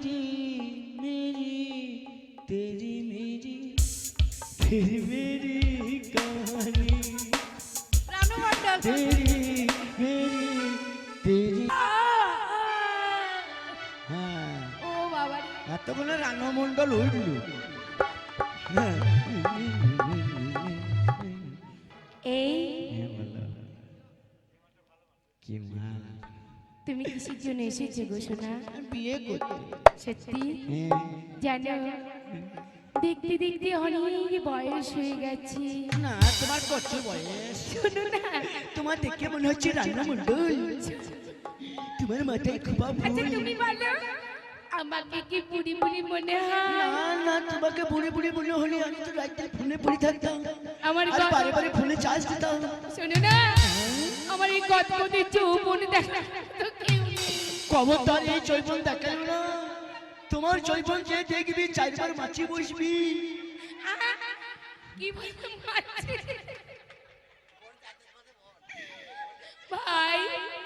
मेरी मेरी तेरी मेरी तेरी मेरी कहानी রানু মণ্ডল तेरी मेरी तेरी হ্যাঁ ও বাবা রে। এতক্ষণে রান্নামণ্ডল উঠল হ্যাঁ এই কি মা তুমি কিসের জন্য এসেছো গো সোনা বিয়ে করতে সত্যি? জানো দেখতে দেখতে অনেক বয়স হয়ে গেছে। না তোমার কত বয়স? শোনো না। তোমার দেখে মনে হচ্ছে রান্নামণ্ডল তোমার মাথায় খুব আচ্ছা তুমি বলো। আমাকে কি বুড়ি বুড়ি মনে হয়? না না তোমাকে বুড়ি বুড়ি মনে হলে আমি তো রাত্রে ফোনে পড়ে থাকতাম। আমার আর বারে বারে ফোনে চার্জ দিতাম। শোনো না। আমার এই গদগদের যৌবন দেখা তো কেউ নেই খবরদার এই জৈবন দেখাল না। তোমার জৈবন যে দেখবি চারবার মাছি বসবি। কি ভাই।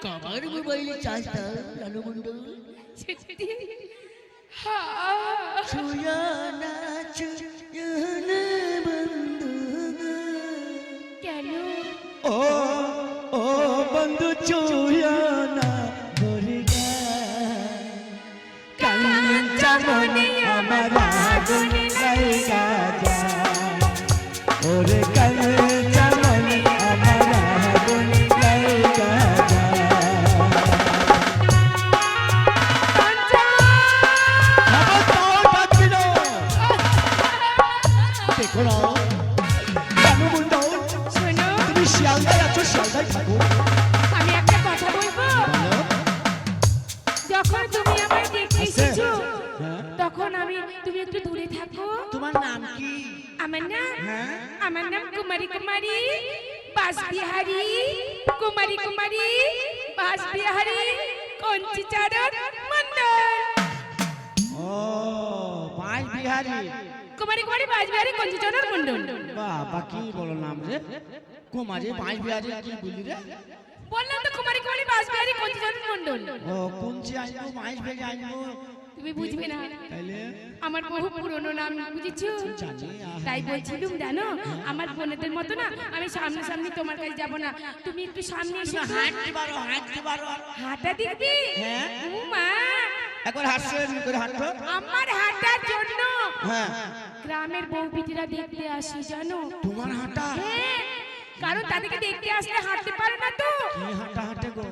কাবার মোবাইলে চার্জ দাও হ্যাঁ ছুয়া নাচ বন্ধু কেন? ও ও বন্ধু ছুয়া আমার আগুন লাইগা বাবা কি বলো নাম রে কুমারী পাঁচ বিহারি কি বলি রে? বললাম তো কুমারী কুমারী বাসবিহারী কঞ্চি চারণ মন্ডল ও কুঞ্চি আনব পাঁচ ভেজে আনব তুমি বুঝবে না। তাইলে? আমার বহু পুরনো নাম বুঝেছ? তাই বলছিলুম জানো? আমার বোনেদের মতো না আমি সামনে সামনে তোমার কাছে যাব না। তুমি একটু সামনে এসে হাঁটতে পারো হাঁটতে পারো। হাঁটা দেখবি হ্যাঁ। ও মা একবার হাঁটছো করে হাঁটো। আমার হাঁটার জন্য। হ্যাঁ। গ্রামের বউ বিটিরা দেখতে আসি জানো? তোমার হাঁটা? হ্যাঁ, কারণ তাদেরকে দেখতে আসলে হাঁটতে পারে না তো। কি হাঁটা হাঁটে গো?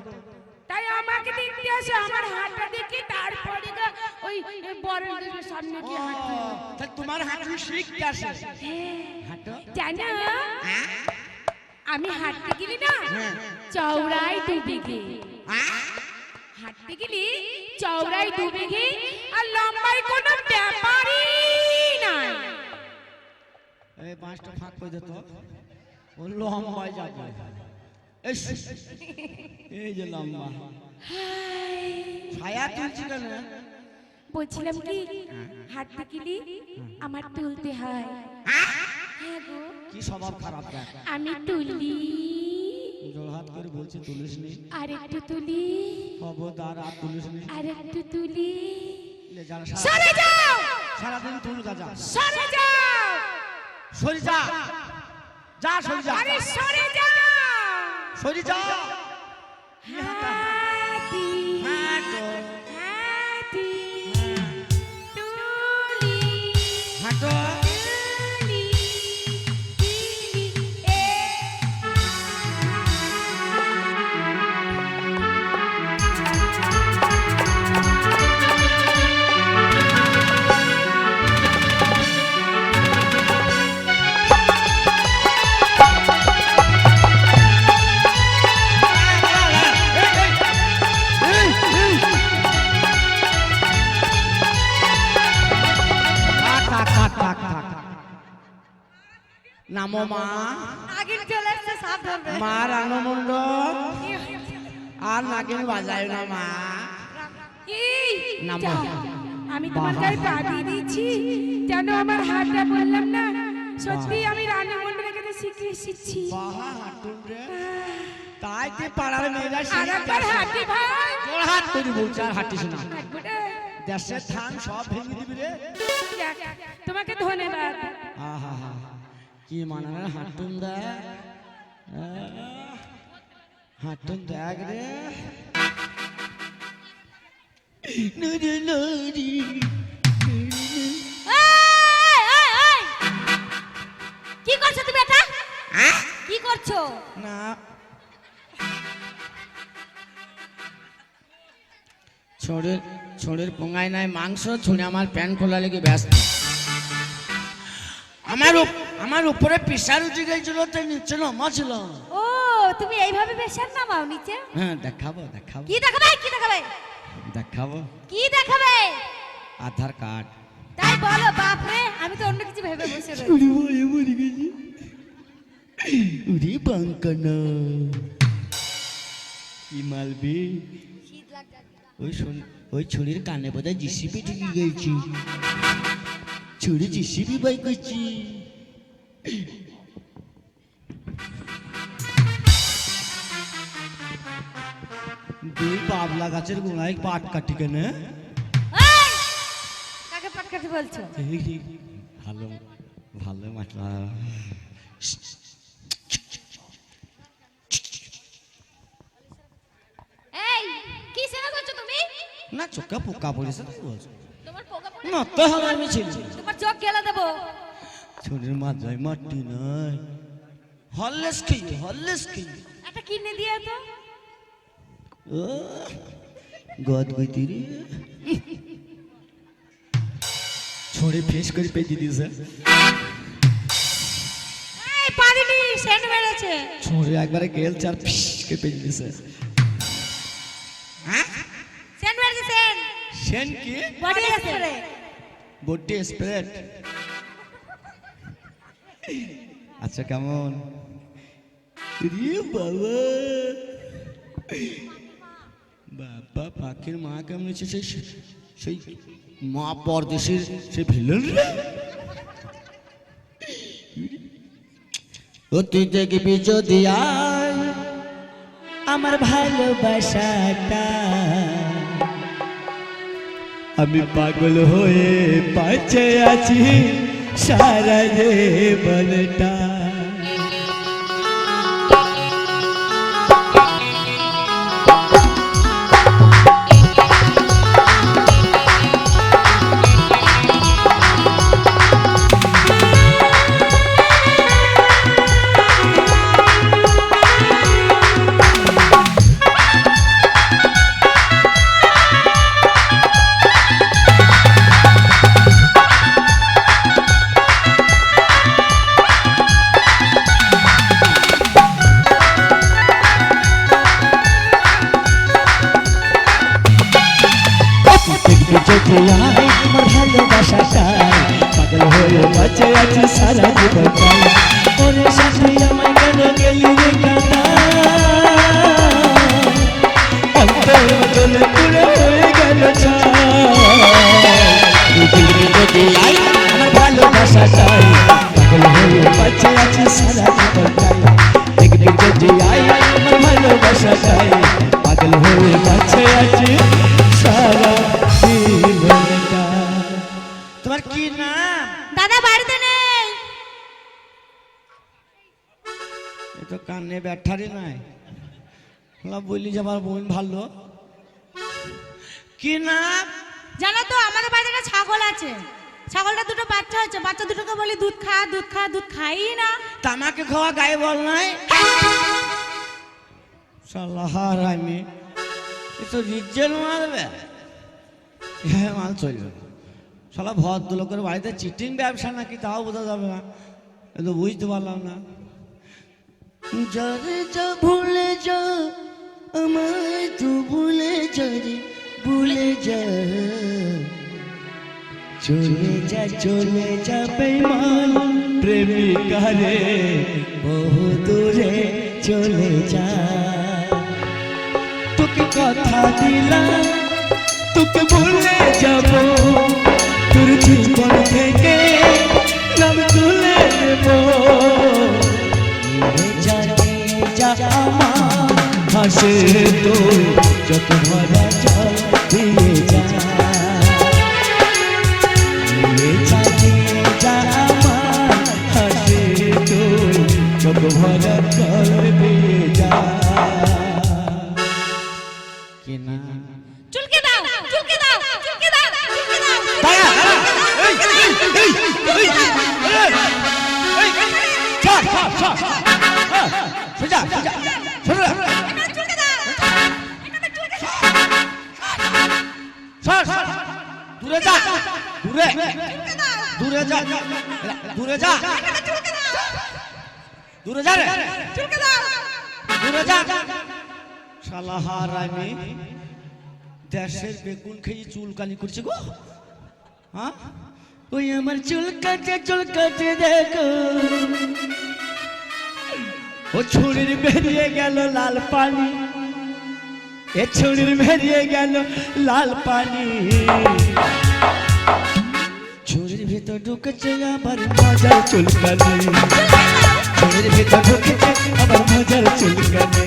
তাই আমাকে দেখতে আসে আমার হাঁটা দেখে তারপরে গা ওই বড়দের সামনে গিয়ে হয়। তা তোমার হাঁটু শিখতে আসে। হ্যাঁ, হাঁটো। জানো? আমি হাঁটতে গেলি না হ্যাঁ। চৌড়াই দুই বিঘে। হাঁটতে গেলি চৌড়াই দু বিঘে আর লম্বাই কোনো ব্যাপারই নাই। এই বাঁশটা ফাঁক করে দিত ও লম্বায় যাবে। এই যে লম্বা। ছায়া তুলছি কেন? বলছিলাম কি? হাঁটতে গেলি আমার তুলতে হয়। হ্যাঁ? গো। কি স্বভাব খারাপ আমি তুলি জোড়হাত করে বলছে তুলিস নি আর একটু তুলি। খবরদার আর তুলিস নি আর একটু তুলি। সরে যাও! সারাদিন তুল গাজা সরে যাও সরি যা। যা সরি যা। আরে সরে যাও সরি যা। নামো মা। আগের চলে আসছে সাপ ধরবে মা রানমন্ড আর নাগিন বাজায় না মা। এই নামো। আমি তোমার গায়ে পা দিয়ে দিচ্ছি জানো আমার হাতটা বললাম না। সত্যি আমি রানী মন্ডলের কাছে শিখে এসেছি। বাহা হাঁটুন রে। তাই তুই পাড়ার মেয়েরা আর একবার হাঁটি ভাই। তোর হাত তুই আর হাঁটিস না। দেশের ধান সব ভেঙে দিবি রে। তোমাকে ধন্যবাদ। আহা হা। কি মানার হাঁটুন দেখ হাঁটুন দেখ রে। নরে নরি এই, এই, এই! কি করছ তুমি এটা? কি করছ? না। ছোড়ের ছোড়ের পোঙায় নাই মাংস ছুঁড়ে আমার প্যান খোলা লেগে ব্যস্ত। আমার আমার উপরে উঠে গেছিল তাই নিচে নমা ছিল ও তুমি এইভাবে বেশার নামাও নিচে? হ্যাঁ দেখাবো দেখাবো। কি দেখাবে কি দেখাবে? দেখাবো। কি দেখাবে? আধার কার্ড। তাই বলো বাপরে আমি তো অন্য কিছু ভেবে বসে রয়েছি। মরে গেছি। উড়ি বাঙ্কানা। কি মালবি ওই শোন ওই ছুরির কানে বোধহয় জিসিপি ঢুকে গেছি। ছুরি জিসিপি বাই করছি। দুই পাবলা গাছের গোড়ায় পাট কাটি কেনে। কাকে পাট কাটি বলছো? ভালো ভালো মাতলা এই কি সেবা করছ তুমি? না চোখে পোকা পড়েছে তাই বলছো। তোমার পোকা পড়ে না তো আমি ছিল। তোমার চোখ গেলা দেবো। ছুরির মাথায় মাটি নাই। হরলেস খেয়ে হরলেস খেয়ে একটা কিনে দিয়ে তো। ও গদ গইতিরি ছড়ে ফেস করে পেঁচে দিয়েছে। এই পারিনি সেন্ট মেরেছে। ছড়ে একবারে গেল চার ফিস করে পেঁচে দিয়েছে। সেন্ট মেরেছে সেন্ট। সেন কি? Body spray. বডি স্প্রেড আচ্ছা কেমন? বাবা। বাবা পাখির মা কেমন হচ্ছে সেই সেই মা পরদেশের সে ভিলেন রে। ও তুই দেখবি যদি আয় আমার ভালোবাসাটা আমি পাগল হয়ে পাচ্ছে আছি। সারা জীবনটা ব্যাঠারি নাই। বললি যে আমার বোন ভালো। কি নাম জানো তো আমাদের বাড়িতে একটা ছাগল আছে। ছাগলটা দুটো বাচ্চা হচ্ছে। বাচ্চা দুটোকে বলি দুধ খা দুধ খা দুধ খাই না। তামাকে খাওয়া গায়ে বল নাই? সাল্লাহার আমি এ তো রিজ্জেল মারবে। হ্যাঁ মাল চলবে শালা ভদ্র লোকের বাড়িতে চিটিং ব্যবসা নাকি তাও বোঝা যাবে না। এ তো বুঝতে পারলাম না। যারে যা ভুলে যা, আমায় তো ভুলে ভুলে যা। চলে যা চলে যা বেমান প্রেমিকা বহু দূরে চলে যা। তোকে কথা দিলাম, তোকে ভুলে যাব, তোর জীবন থেকে জামা হাসে তো যত ভরা জল দিয়ে যা জামা হাসে তো যত ভরা জল দিয়ে যা সোজা সোজা সর সর দূরে যা দূরে। দূরে যা দূরে যা। দূরে যা। রে। দূরে যা। শালা হারামি দেশের বেগুন খেয়ে চুল কালি করছে গো। হ্যাঁ? ওই আমার চুল কাটে চুল কাটে দেখো। ও ছুরির বেরিয়ে গেল লাল পানি। এ ছুরির বেরিয়ে গেল লাল পানি। ছুরির ভিতর ঢুকেছে আবার মজার চুলকানি। ছুরির ভিতর ঢুকেছে আবার মজার চুলকানি।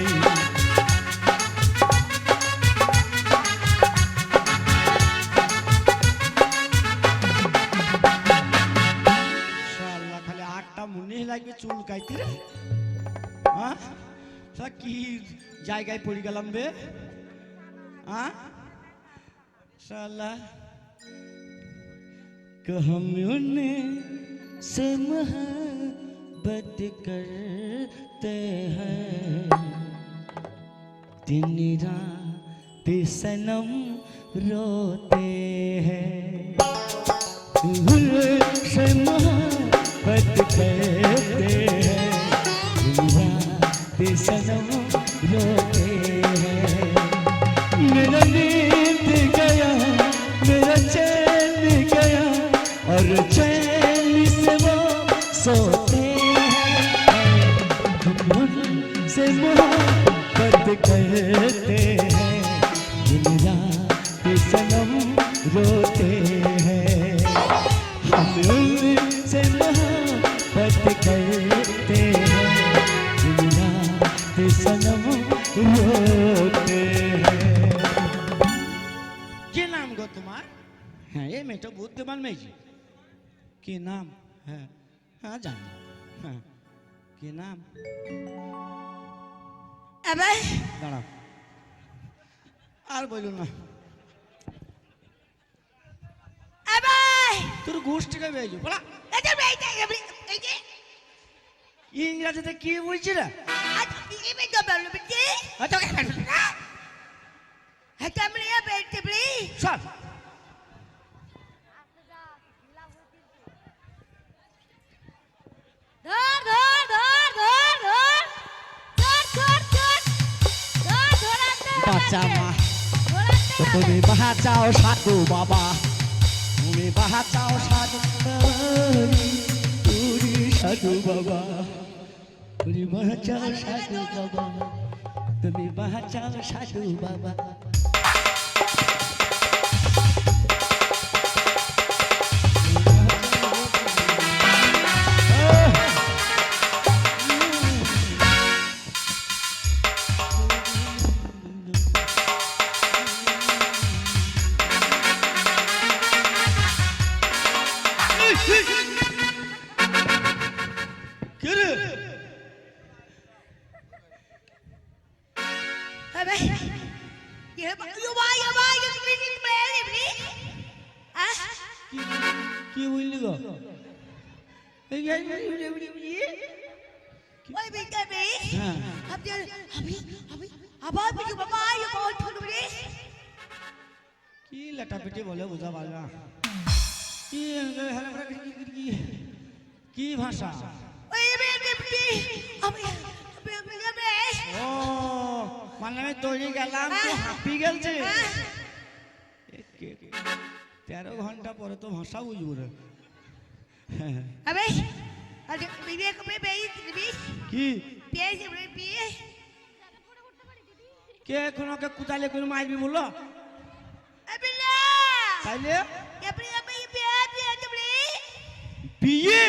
লাগবে চুল শালা কি জায়গায় পড়ে গেলাম বে হ্যাঁ শালা कि हम उन्हें से मोहब्बत करते हैं दिन रात सनम रोते हैं বুদ্ধিমান মেয়েছি কি নাম হ্যাঁ হ্যাঁ জান কি নাম দাঁড়াও আর বলুন না তোর গোষ্ঠীকে বেয়েছো বলা ইংরাজিতে কি বেড়তে সব ধর ধর ধর ধর ধর। ধর ধর ধর। ধর ধর বাচ্চা মা। তুমি বাঁচাও সাধু বাবা। তুমি বাঁচাও সাধু তুমি সাধু বাবা। তুমি বাঁচাও সাধু বাবা। তুমি বাঁচাও সাধু বাবা। तेर घंटा पर बेटा भाषा ओए বিবেক কি কে কোন কে কুতালে কোন মারবি বলল তাইলে বিয়ে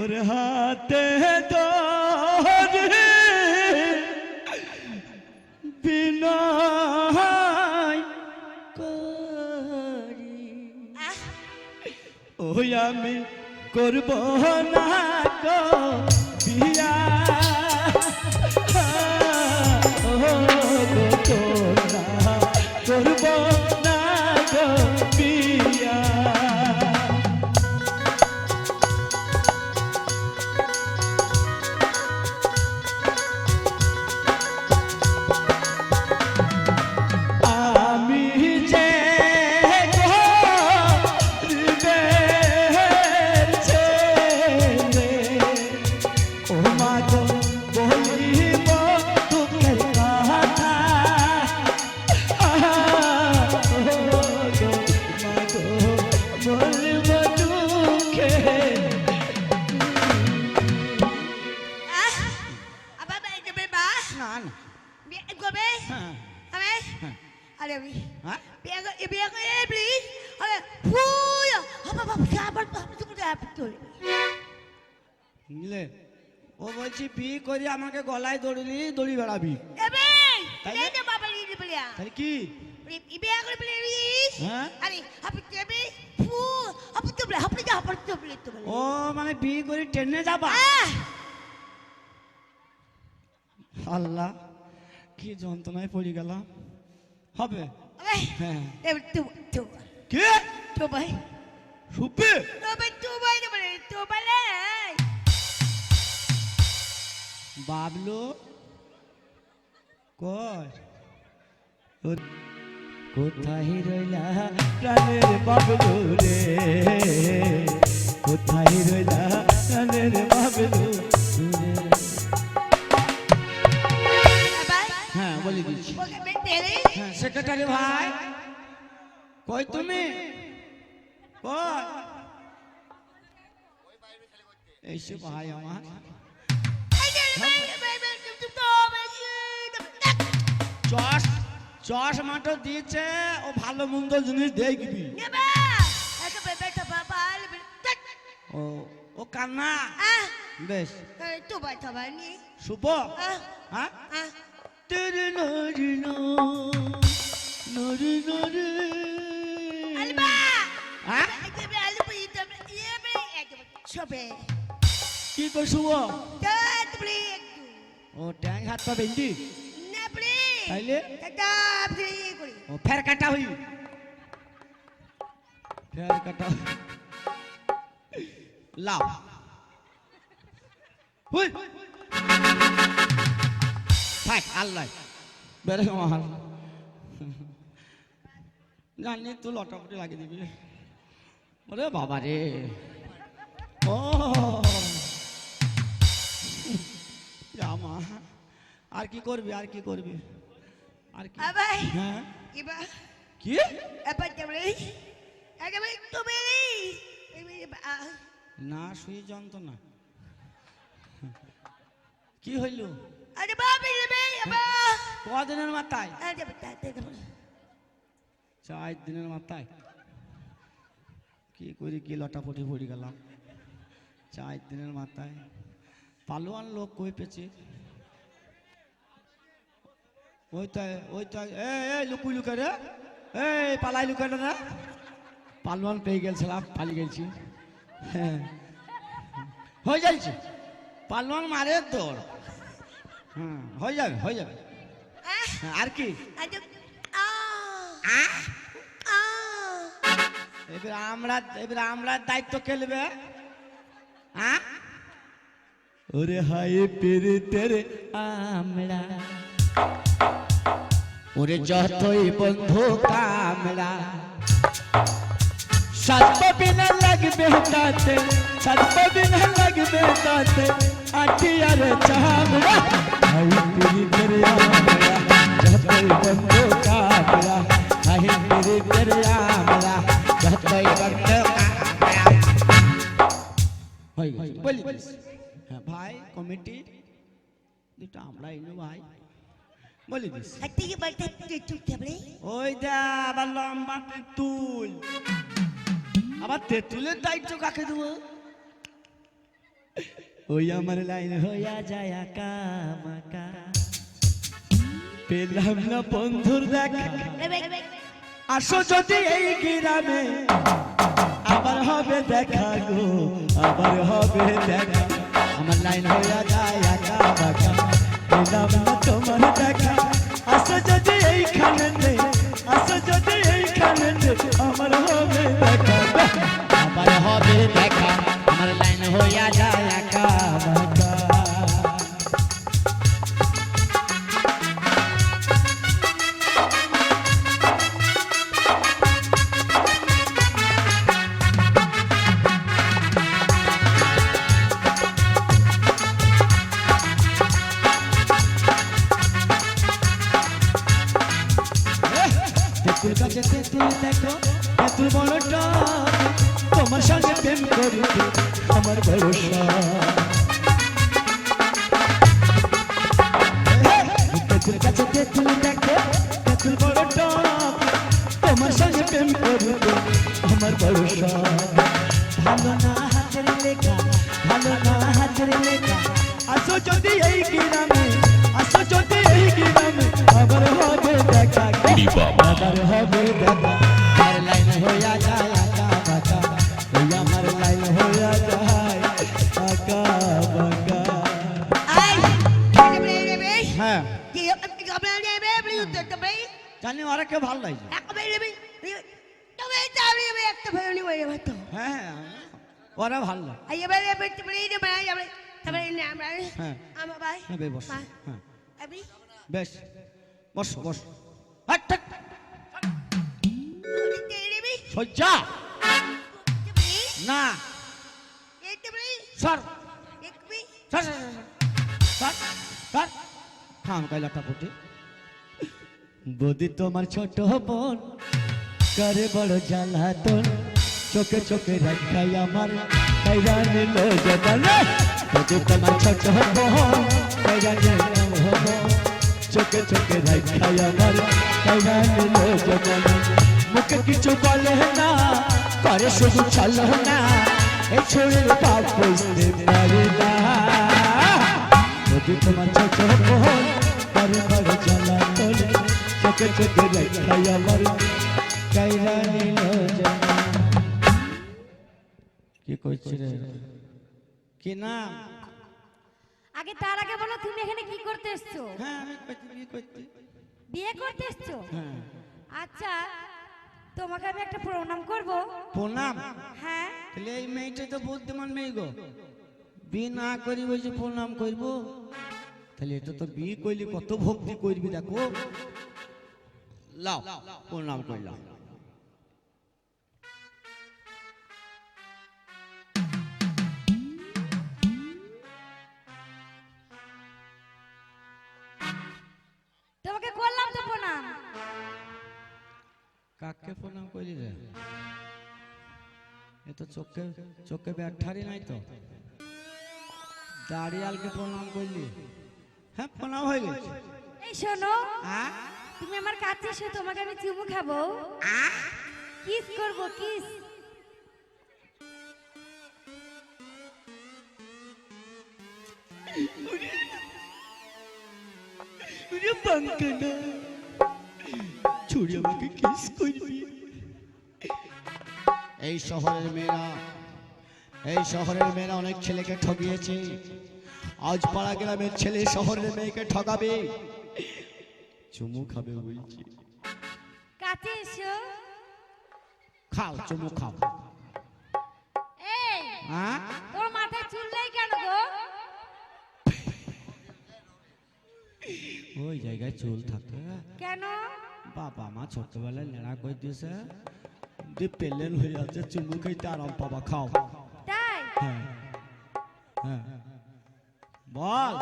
ওরে হাতে ধরে বিনয় করি ওই আমি করব না বিয়া যা আপনি তো বলে তো বলে। ও মানে বিয়ে করে ট্রেনে যাবা? আল্লাহ কি যন্ত্রণায় পড়ে গেলাম। হবে? হ্যাঁ। কে? তো ভাই। সুপে? তো ভাই তো ভাই তো বলে বাবলু? ও- কোথায় রইলা প্রাণের বাবলু রে? কোথায় রইলা প্রাণের বাবলু হ্যাঁ বলে দিচ্ছি। হ্যাঁ সেক্রেটারি ভাই। কই তুমি? কই? এইসে ভাই আমার। চশ চশ মাটো দিয়েছে ও ভালো মন্দ জিনিস দেখবি। ও ও কান্না? বেশ। তো ভাই তো শুভ? হ্যাঁ? তেরে নরি নরি নরি। আলবা! হ্যাঁ? এই আলু পই তো ইয়ে বে কি কই শুভ? দাঁত বলি ও ট্যাং হাত পা বেঁধি। না তাইলে? দাদা বলি করি। ও ফের কাটা হই। ফের কাটা লাও। হুই। থাক আল্লাহ বেরে আমার জানি তুই লটাপটি লাগিয়ে দিবি। ওরে বাবা রে। ও। জামা আর কি করবি আর কি করবি? আর কি? আবার হ্যাঁ? ইবা কি? এবার কে বলি একদম তো বলি না শুয়ে যন্ত্রণা। কি হইল? আরে বাবা বে আবা কদিনের মাথায়? বাবা চার দিনের মাথায়। কি করি কি লটাপটি পড়ে গেলাম। চার দিনের মাথায়। পালোয়ান লোক কই পেছে ওই তো ওই তো এ এই লুকুই লুকে রে। এই পালাই লুকে না। পালোয়ান পেয়ে গেছিলাম পালিয়ে গেছি হ্যাঁ। হয়ে যাচ্ছে। পালোয়ান মারে দৌড়। হ্যাঁ হয়ে যাবে হয়ে যাবে। আর কি? এবার আমরা এবার আমরা দায়িত্ব খেলবে হ্যাঁ ওরে হাই পেরিতের আমরা ওরে যতই বন্ধু কামলা সর্ব বিনা লাগবে তাতে সর্ব বিনা লাগবে তাতে আটিয়ার চামড়া হাই পেরিতের আমরা যতই বন্ধু কামলা হাই পেরিতের আমরা যতই বন্ধু কামলা হয়ে গেছে বলি হ্যাঁ ভাই কমিটি। দুটো আমরা এলো ভাই। বলি দিস হাতি কি বলতে তুই কে ওই দা আবার লম্বা তেঁতুল। আবার তেঁতুলের দায়িত্ব কাকে দেবো? ওই আমার লাইন হইয়া যায় আকা মাকা। পেলাম না বন্ধুর দেখা। আসো যদি এই গ্রামে। আবার হবে দেখা গো আবার হবে দেখা। আমার লাইন হইয়া যায় আকা বাকা পেলাম না তোমার দেখা আসো যদি এইখানে আসো যদি এইখানে আমার হবে দেখা গো, আবার হবে দেখা আমার লাইন হইয়া যায় যদি এই গ্রামে আসো যদি এই গ্রামে আবার আমার হ্যাঁ। হ্যাঁ লাগে হ্যাঁ বেশ বস। হ্যাঁ। বেশ। বস বস। হাট, হাট। সজ্জা না। সর। সর সর, সর, সর। সর। কাইলাটা পুটি বদি তোমার ছোট বোন। করে বড় জ্বালাতন চোখে চোখে রাখাই আমার। বদি তোমার ছোট নিল চোখে চোখে রাখাই আমার মুখে কিছু বলে না, করে শুধু চলো না। এই ছোড়ের পাপ বুঝতে পারে না। যদি তোমার ছোট বোন করে বড় জ্বালা তোলে, চোখে চোখে রেখাই আমার কাইরা নিল। কি করছি কি নাম? আগে তার আগে বলো তুমি এখানে কি করতে এসছো? হ্যাঁ আমি বিয়ে করতে এসছো? হ্যাঁ। আচ্ছা তোমাকে আমি একটা প্রণাম করব। প্রণাম? হ্যাঁ। তাহলে এই মেয়েটা তো বুদ্ধিমান মেয়ে গো। বিয়ে না করি বলছি প্রণাম করব। তাহলে এটা তো বিয়ে করলি কত ভক্তি করবি দেখো। লাও প্রণাম করলাম। এ তো চোখে চোখে ব্যাঠারি নাই তো? দাঁড়িয়ালকে প্রণাম করলি। হ্যাঁ প্রণাম হয়ে গেছে। এই শোনো হ্যাঁ তুমি আমার কাছে এসো তোমাকে আমি চুমু খাব। কিস করব কিস? বাঙ্কানা আমাকে কিস করবি? এই শহরের মেয়েরা এই শহরের মেয়েরা অনেক ছেলেকে ঠকিয়েছে আজ পাড়া গ্রামের ছেলে শহরের মেয়েকে ঠকাবে চুমু খাবে বলছি কাছে এসো। খাও চুমু খাও। এই হ্যাঁ? তোর মাথায় চুল নেই কেন গো? ওই জায়গায় চুল থাকে। কেন? বাবা মা ছোটবেলায় নেড়া করে দিয়েছে। দিয়ে পেলেন হয়ে যাচ্ছে চুমু খাইতে আরাম পাবা খাও তাই হ্যাঁ হ্যাঁ বল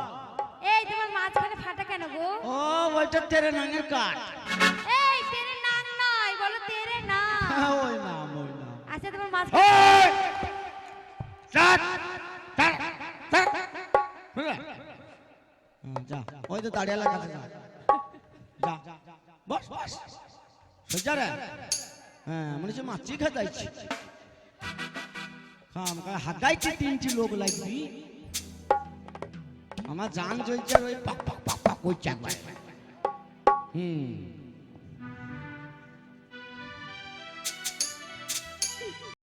এই তোমার মাঝখানে ফাটা কেন গো ও ওইটা তেরে নাঙের কাঠ এই তেরে নাম নয় বলো তেরে হ্যাঁ, ওই নাম ওই নাম আচ্ছা তোমার মাঝখানে ওই! চাট! হ্যাঁ, যা ওই তো দাঁড়িয়ে লাগাতে যা যা বস বস সজ্জা রে হ্যাঁ মনে হচ্ছে মাছি খাতাইছি খাম কা হাগাইছি তিনটি লোক লাগবি। আমার জান চলছে ওই পাক পাক পাক পাক করছে একবার হুম।